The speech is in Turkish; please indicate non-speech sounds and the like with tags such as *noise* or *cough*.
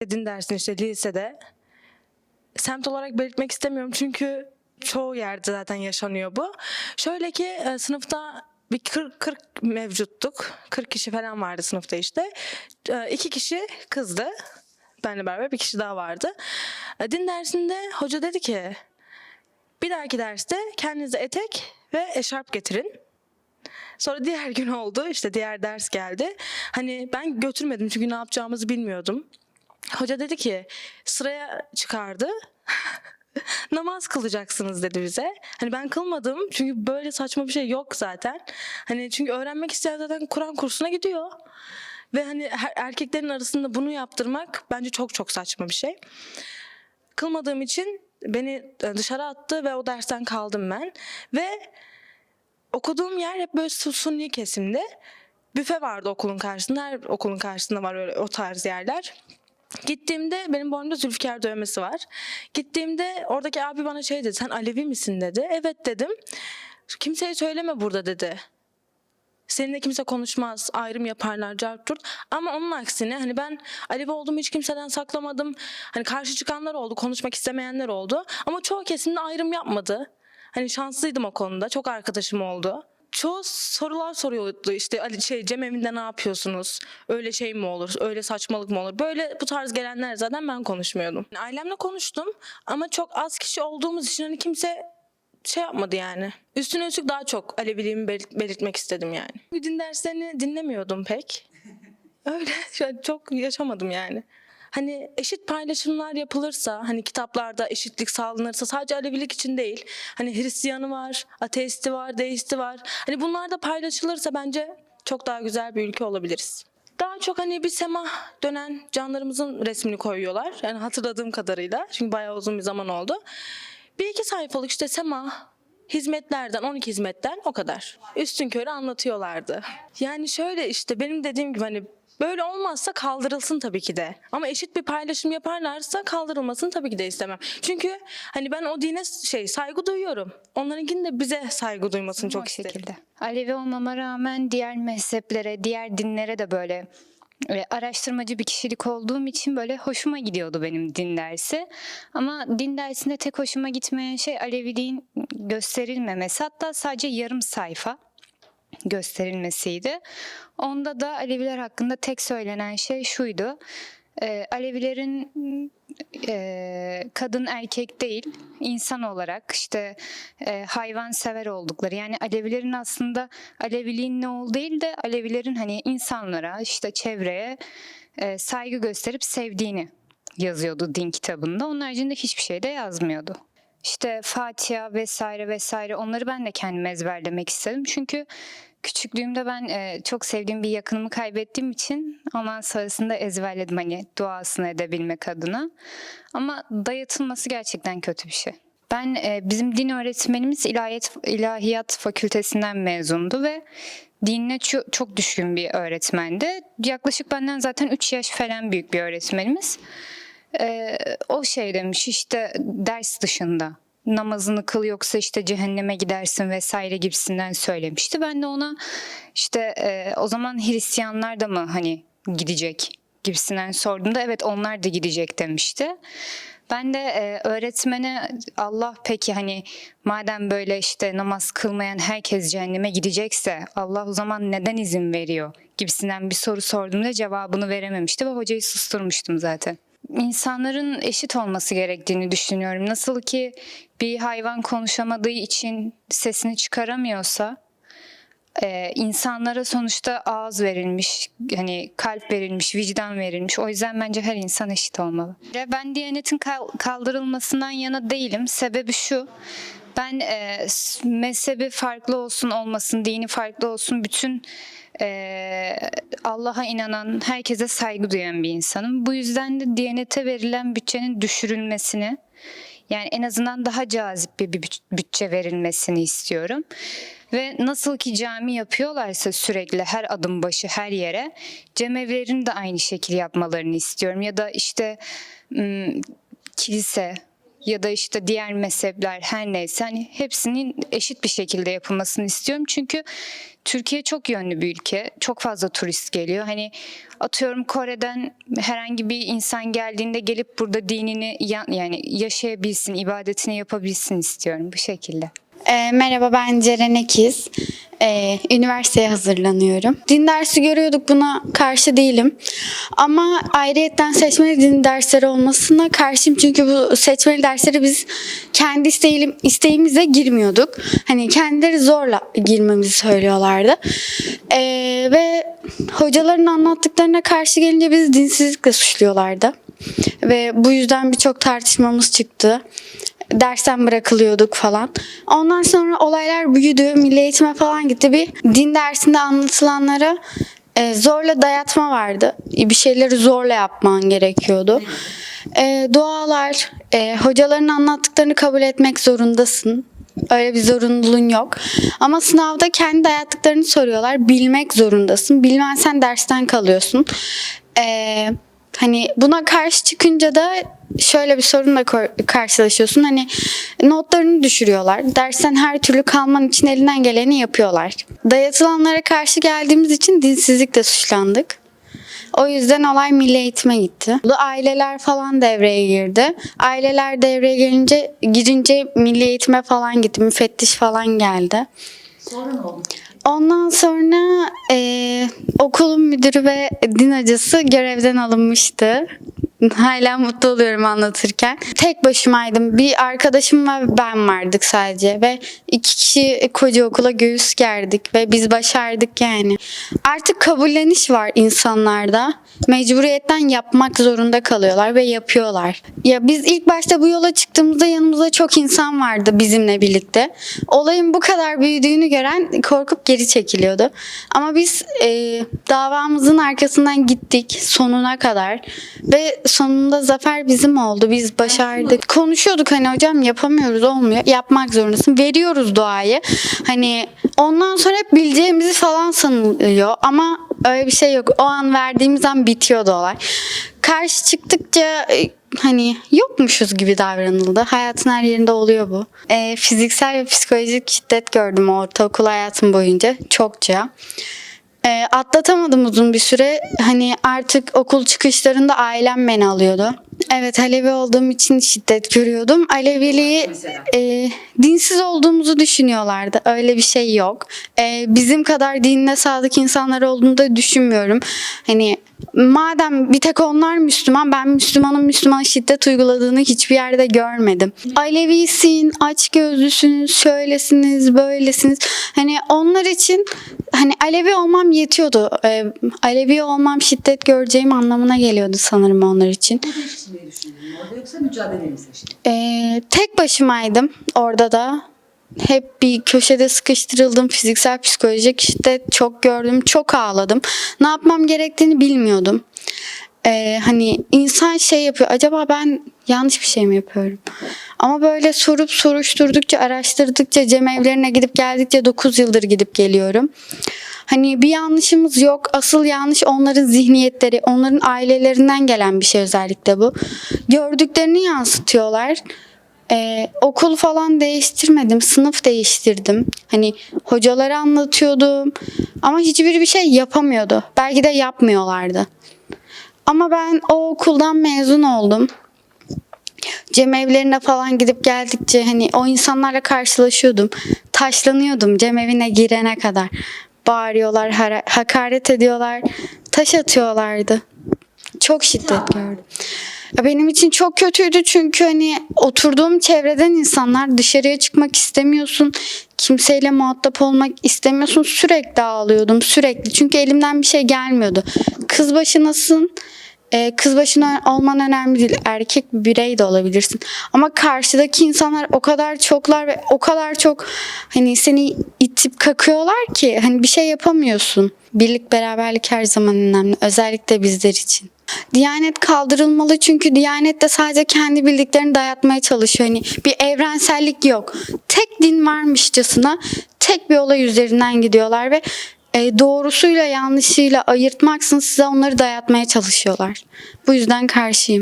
din dersini işte lisede semt olarak belirtmek istemiyorum çünkü çoğu yerde zaten yaşanıyor bu. Şöyle ki e, sınıfta bir 40, 40 mevcuttuk. 40 kişi falan vardı sınıfta işte. E, iki kişi kızdı. Benle beraber bir kişi daha vardı. E, Din dersinde hoca dedi ki bir dahaki derste kendinize etek ve eşarp getirin. Sonra diğer gün oldu işte diğer ders geldi. Hani ben götürmedim çünkü ne yapacağımızı bilmiyordum. Hoca dedi ki sıraya çıkardı. *laughs* Namaz kılacaksınız dedi bize. Hani ben kılmadım çünkü böyle saçma bir şey yok zaten. Hani çünkü öğrenmek isteyen zaten Kur'an kursuna gidiyor. Ve hani erkeklerin arasında bunu yaptırmak bence çok çok saçma bir şey. Kılmadığım için beni e, dışarı attı ve o dersten kaldım ben. Ve okuduğum yer hep böyle su- sunni kesimde. Büfe vardı okulun karşısında. Her okulun karşısında var öyle o tarz yerler. Gittiğimde benim boynumda Zülfikar dövmesi var. Gittiğimde oradaki abi bana şey dedi. Sen Alevi misin dedi. Evet dedim. Kimseye söyleme burada dedi. Seninle kimse konuşmaz, ayrım yaparlar, carttur. Ama onun aksine hani ben Alevi olduğumu hiç kimseden saklamadım. Hani karşı çıkanlar oldu, konuşmak istemeyenler oldu. Ama çoğu kesimde ayrım yapmadı. Hani şanslıydım o konuda. Çok arkadaşım oldu. Çoğu sorular soruyordu işte Ali şey Cem evinde ne yapıyorsunuz? Öyle şey mi olur? Öyle saçmalık mı olur? Böyle bu tarz gelenler zaten ben konuşmuyordum. Ailemle konuştum ama çok az kişi olduğumuz için hani kimse şey yapmadı yani. Üstüne üstlük daha çok Aleviliğimi belirt- belirtmek istedim yani. Din derslerini dinlemiyordum pek. *laughs* Öyle çok yaşamadım yani. Hani eşit paylaşımlar yapılırsa, hani kitaplarda eşitlik sağlanırsa sadece Alevilik için değil. Hani Hristiyanı var, ateisti var, deisti var. Hani bunlar da paylaşılırsa bence çok daha güzel bir ülke olabiliriz. Daha çok hani bir semah dönen canlarımızın resmini koyuyorlar. Yani hatırladığım kadarıyla. Çünkü bayağı uzun bir zaman oldu. Bir iki sayfalık işte semah, hizmetlerden 12 hizmetten o kadar. Üstün körü anlatıyorlardı. Yani şöyle işte benim dediğim gibi hani böyle olmazsa kaldırılsın tabii ki de. Ama eşit bir paylaşım yaparlarsa kaldırılmasını tabii ki de istemem. Çünkü hani ben o dine şey saygı duyuyorum. Onlarınkinin de bize saygı duymasını çok o isterim. şekilde. Alevi olmama rağmen diğer mezheplere, diğer dinlere de böyle e, araştırmacı bir kişilik olduğum için böyle hoşuma gidiyordu benim din dersi. Ama din dersinde tek hoşuma gitmeyen şey Aleviliğin gösterilmemesi. Hatta sadece yarım sayfa gösterilmesiydi. Onda da Aleviler hakkında tek söylenen şey şuydu. E, Alevilerin e, kadın erkek değil insan olarak işte e, hayvan sever oldukları yani Alevilerin aslında Aleviliğin ne olduğu değil de Alevilerin hani insanlara işte çevreye e, saygı gösterip sevdiğini yazıyordu din kitabında. Onun haricinde hiçbir şey de yazmıyordu. İşte Fatiha vesaire vesaire onları ben de kendim ezberlemek istedim. Çünkü küçüklüğümde ben e, çok sevdiğim bir yakınımı kaybettiğim için ondan sonrasında ezberledim hani duasını edebilmek adına. Ama dayatılması gerçekten kötü bir şey. Ben e, bizim din öğretmenimiz ilahiyat, ilahiyat fakültesinden mezundu ve dinine çok, çok düşkün bir öğretmendi. Yaklaşık benden zaten 3 yaş falan büyük bir öğretmenimiz. Ee, o şey demiş işte ders dışında namazını kıl yoksa işte cehenneme gidersin vesaire gibisinden söylemişti. Ben de ona işte e, o zaman Hristiyanlar da mı hani gidecek gibisinden sorduğumda evet onlar da gidecek demişti. Ben de e, öğretmene Allah peki hani madem böyle işte namaz kılmayan herkes cehenneme gidecekse Allah o zaman neden izin veriyor gibisinden bir soru sorduğumda cevabını verememişti ve hocayı susturmuştum zaten insanların eşit olması gerektiğini düşünüyorum. Nasıl ki bir hayvan konuşamadığı için sesini çıkaramıyorsa e, insanlara sonuçta ağız verilmiş, hani kalp verilmiş, vicdan verilmiş. O yüzden bence her insan eşit olmalı. Ben Diyanet'in kal- kaldırılmasından yana değilim. Sebebi şu. Ben e, mezhebi farklı olsun olmasın, dini farklı olsun bütün e, Allah'a inanan, herkese saygı duyan bir insanım. Bu yüzden de Diyanet'e verilen bütçenin düşürülmesini, yani en azından daha cazip bir büt- bütçe verilmesini istiyorum. Ve nasıl ki cami yapıyorlarsa sürekli her adım başı her yere cemevlerin de aynı şekil yapmalarını istiyorum. Ya da işte kilise ya da işte diğer mezhepler her neyse hani hepsinin eşit bir şekilde yapılmasını istiyorum. Çünkü Türkiye çok yönlü bir ülke. Çok fazla turist geliyor. Hani atıyorum Kore'den herhangi bir insan geldiğinde gelip burada dinini ya- yani yaşayabilsin, ibadetini yapabilsin istiyorum bu şekilde. E, merhaba ben Ceren Ekiz. E, üniversiteye hazırlanıyorum. Din dersi görüyorduk buna karşı değilim. Ama ayrıyetten seçmeli din dersleri olmasına karşıyım. Çünkü bu seçmeli dersleri biz kendi isteğim, isteğimizle girmiyorduk. Hani kendileri zorla girmemizi söylüyorlardı. E, ve hocaların anlattıklarına karşı gelince bizi dinsizlikle suçluyorlardı. Ve bu yüzden birçok tartışmamız çıktı dersten bırakılıyorduk falan. Ondan sonra olaylar büyüdü. Milli eğitime falan gitti. Bir din dersinde anlatılanlara e, zorla dayatma vardı. Bir şeyleri zorla yapman gerekiyordu. E, dualar, e, hocaların anlattıklarını kabul etmek zorundasın. Öyle bir zorunluluğun yok. Ama sınavda kendi dayattıklarını soruyorlar. Bilmek zorundasın. Bilmezsen dersten kalıyorsun. Eee Hani buna karşı çıkınca da şöyle bir sorunla karşılaşıyorsun. Hani notlarını düşürüyorlar. Dersten her türlü kalman için elinden geleni yapıyorlar. Dayatılanlara karşı geldiğimiz için dinsizlikle suçlandık. O yüzden olay milli eğitime gitti. Bu Aileler falan devreye girdi. Aileler devreye gelince girince milli eğitime falan gitti. Müfettiş falan geldi. Sonra ne oldu? Ondan sonra eee, okulun müdürü ve din hocası görevden alınmıştı. Hala mutlu oluyorum anlatırken. Tek başımaydım. Bir arkadaşım ve ben vardık sadece. Ve iki kişi koca okula göğüs gerdik. Ve biz başardık yani. Artık kabulleniş var insanlarda. Mecburiyetten yapmak zorunda kalıyorlar ve yapıyorlar. Ya biz ilk başta bu yola çıktığımızda yanımızda çok insan vardı bizimle birlikte. Olayın bu kadar büyüdüğünü gören korkup geri çekiliyordu. Ama biz e, davamızın arkasından gittik sonuna kadar ve sonunda zafer bizim oldu. Biz başardık. Konuşuyorduk hani hocam yapamıyoruz olmuyor. Yapmak zorundasın. Veriyoruz duayı. Hani ondan sonra hep bileceğimizi falan sanılıyor ama öyle bir şey yok. O an verdiğimiz an bitiyordu olay. Karşı çıktıkça e, hani yokmuşuz gibi davranıldı. Hayatın her yerinde oluyor bu. E, fiziksel ve psikolojik şiddet gördüm ortaokul hayatım boyunca çokça. E, atlatamadım uzun bir süre. Hani artık okul çıkışlarında ailem beni alıyordu. Evet Alevi olduğum için şiddet görüyordum. Aleviliği Mesela? e, dinsiz olduğumuzu düşünüyorlardı. Öyle bir şey yok. E, bizim kadar dinine sadık insanlar olduğunu da düşünmüyorum. Hani madem bir tek onlar Müslüman, ben Müslümanın Müslümana şiddet uyguladığını hiçbir yerde görmedim. Alevisin, aç gözlüsünüz, şöylesiniz, böylesiniz. Hani onlar için hani Alevi olmam yetiyordu. E, Alevi olmam şiddet göreceğim anlamına geliyordu sanırım onlar için. Değiştirmeyi düşündün orada yoksa mücadeleyi mi seçtin? Ee, tek başımaydım orada da. Hep bir köşede sıkıştırıldım. Fiziksel, psikolojik şiddet çok gördüm. Çok ağladım. Ne yapmam gerektiğini bilmiyordum. Ee, hani insan şey yapıyor. Acaba ben yanlış bir şey mi yapıyorum? Ama böyle sorup soruşturdukça, araştırdıkça, cemevlerine gidip geldikçe 9 yıldır gidip geliyorum. Hani bir yanlışımız yok. Asıl yanlış onların zihniyetleri, onların ailelerinden gelen bir şey özellikle bu. Gördüklerini yansıtıyorlar. Ee, okul falan değiştirmedim, sınıf değiştirdim. Hani hocaları anlatıyordum ama hiçbiri bir şey yapamıyordu. Belki de yapmıyorlardı. Ama ben o okuldan mezun oldum. Cemevlerine falan gidip geldikçe hani o insanlarla karşılaşıyordum. Taşlanıyordum cemevine girene kadar. Bağırıyorlar, hakaret ediyorlar, taş atıyorlardı. Çok şiddet gördüm. Benim için çok kötüydü çünkü hani oturduğum çevreden insanlar dışarıya çıkmak istemiyorsun. Kimseyle muhatap olmak istemiyorsun. Sürekli ağlıyordum sürekli. Çünkü elimden bir şey gelmiyordu. Kız başınasın. Ee, kız başına olman önemli değil. Erkek bir birey de olabilirsin. Ama karşıdaki insanlar o kadar çoklar ve o kadar çok hani seni itip kakıyorlar ki hani bir şey yapamıyorsun. Birlik beraberlik her zaman önemli. Özellikle bizler için. Diyanet kaldırılmalı çünkü Diyanet de sadece kendi bildiklerini dayatmaya çalışıyor. Hani bir evrensellik yok. Tek din varmışçasına tek bir olay üzerinden gidiyorlar ve e, doğrusuyla yanlışıyla ayırtmaksın size onları dayatmaya çalışıyorlar. Bu yüzden karşıyım.